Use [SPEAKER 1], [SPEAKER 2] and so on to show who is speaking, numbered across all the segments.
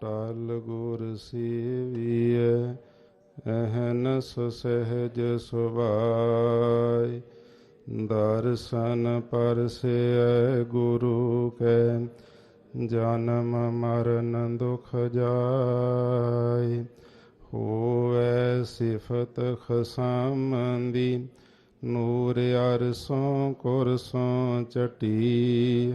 [SPEAKER 1] ਟਲ ਗੁਰ ਸੇਵੀਐ ਅਹਨਸ ਸਹਿਜ ਸੁਭਾਈ ਦਰਸ਼ਨ ਪਰਸੈ ਗੁਰੂ ਕੈ, ਜਨਮ ਮਰਨ ਦੁਖ ਜਾਈ ਹੋਵੈ ਸਿਫਤ ਖਸਮੰਦੀ ਨੂਰ ਅਰਸੋਂ ਕੁਰਸੋਂ ਚਟੀ।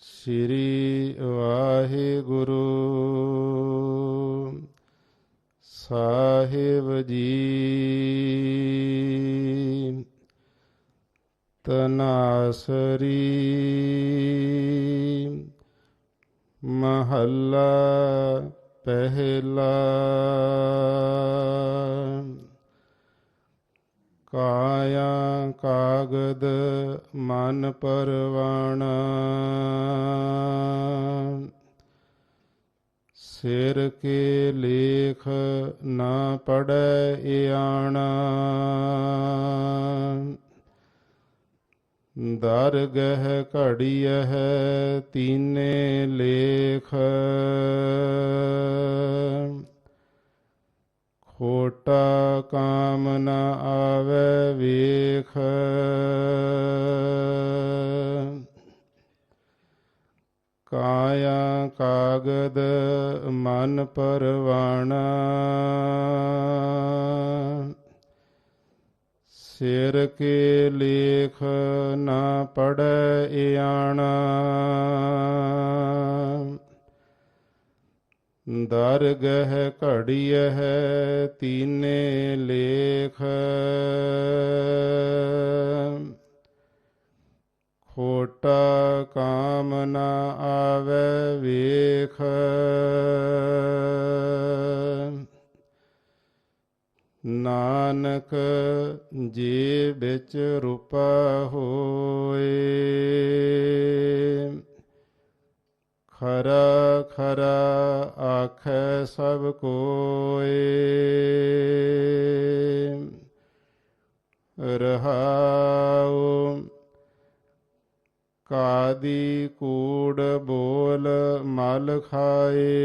[SPEAKER 1] ਸ੍ਰੀ ਵਾਹਿਗੁਰੂ। ਸਾਹਿਬ ਜੀ ਤਨਾਸਰੀ ਮਹੱਲਾ ਪਹਿਲਾ। ਕਾਇਆ ਕਾਗਦ ਮਨ ਪਰਵਾਣਾ। ਸਿਰ ਕੇ ਲੇਖ ਨਾ ਪੜੈ ਆਣਾ। ਦਰਗਹ ਘੜੀਐ ਤੀਨੇ ਲੇਖ। ਖੋਟਾ ਕਾਮ ਕਾਗਦ ਮਨ ਪਰਵਾਣਾ। ਸਿਰ ਕੇ ਲੇਖ ਨਾ ਪੜੈ ਆਣਾ ਦਰਗਹ ਘੜੀਐ ਤੀਨੇ ਲੇਖ। ਖੋਟਾ ਕਾਮ ਨਾ ਆਵੇ ਵੇਖ ਨਾਨਕ ਜੀ ਵਿੱਚ ਰੂਪਾ ਹੋਏ। ਖਰਾ ਖਰਾ ਆਖੈ ਸਭ ਕੋਏ। ਰਹਾਉ ਕਾਦੀ ਕੂੜ ਬੋਲ ਮਲ ਖਾਏ।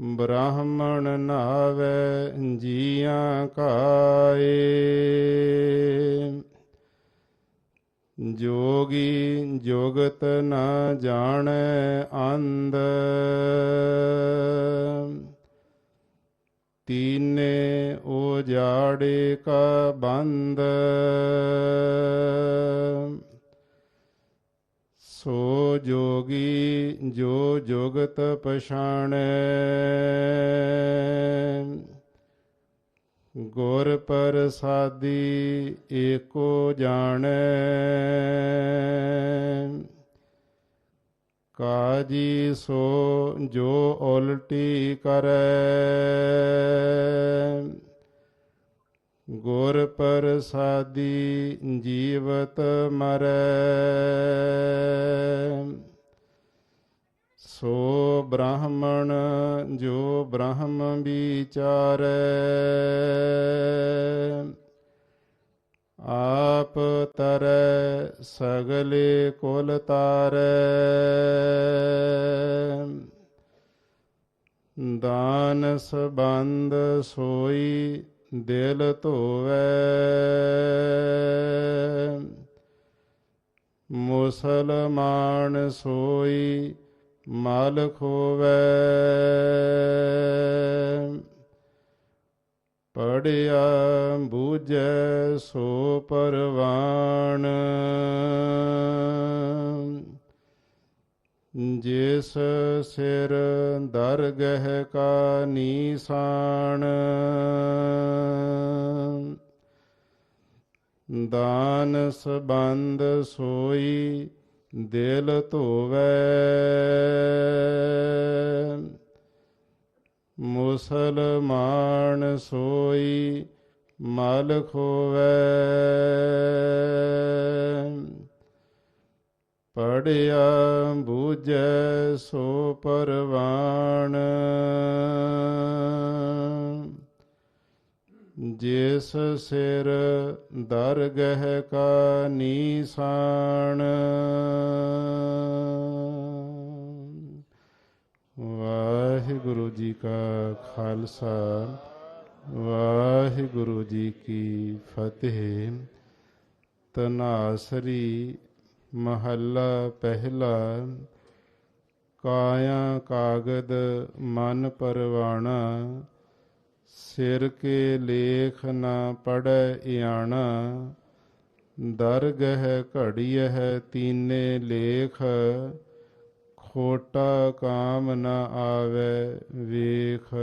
[SPEAKER 1] ਬ੍ਰਾਹਮਣ ਨਾਵੇ ਜੀਆਂ ਕਾਏ। ਜੋਗੀ ਜੋਗਤ ਨਾ ਜਾਣੈ ਅੰਧ। ਤੀਨੇ ਉਜਾੜੇ ਕਾ ਬੰਦ। ਸੋ ਜੋਗੀ ਜੋ ਜੋਗਤ ਪਛਾਣੈ। ਗੁਰ ਪ੍ਰਸਾਦੀ ਏਕੋ ਜਾਣੈ। ਕਾਜੀ ਸੋ ਜੋ ਉਲਟੀ ਕਰੈ। ਗੁਰ ਪ੍ਰਸਾਦੀ ਜੀਵਤ ਮਰੈ। ਸੋ ਬ੍ਰਾਹਮਣ ਜੋ ਬ੍ਰਹਮ ਵਿਚਾਰੈ। ਆਪ ਤਰੈ ਸਗਲੇ ਕੁਲ ਤਾਰੈ। ਦਾਨ ਸਬੰਧ ਸੋਈ ਦਿਲ ਧੋਵੈ। ਮੁਸਲਮਾਨ ਸੋਈ ਮਲ ਖੋਵੈ। ਪੜਿਆ ਬੂਝੈ ਸੋ ਪਰਵਾਣ। ਜਿਸ ਸਿਰ ਦਰਗਹਿ ਕਾ ਨੀਸਾਨ ਦਾਨ ਸਬੰਧ ਸੋਈ ਦਿਲ ਧੋਵੈ। ਮੁਸਲਮਾਨ ਸੋਈ ਮਲ ਖੋਵੈ। ਪੜਿਆ ਬੂਝੈ ਸੋ ਪਰਵਾਣ ਜਿਸ ਸਿਰ ਦਰਗਹਿ ਕਾ ਨੀਸਾਨ। ਵਾਹਿਗੁਰੂ ਜੀ ਕਾ ਖਾਲਸਾ, ਵਾਹਿਗੁਰੂ ਜੀ ਕੀ ਫਤਿਹ। ਤਨਾਸਰੀ ਮਹੱਲਾ ਪਹਿਲਾ, ਕਾਇਆ ਕਾਗਦ ਮਨ ਪਰਵਾਣਾ, ਸਿਰ ਕੇ ਲੇਖ ਨਾ ਪੜੈ ਇਆਣਾ। ਦਰਗਹਿ ਘੜੀਐ ਤੀਨੇ ਲੇਖ ਖੋਟਾ ਕਾਮ ਨਾ ਆਵੇ ਵੇਖ।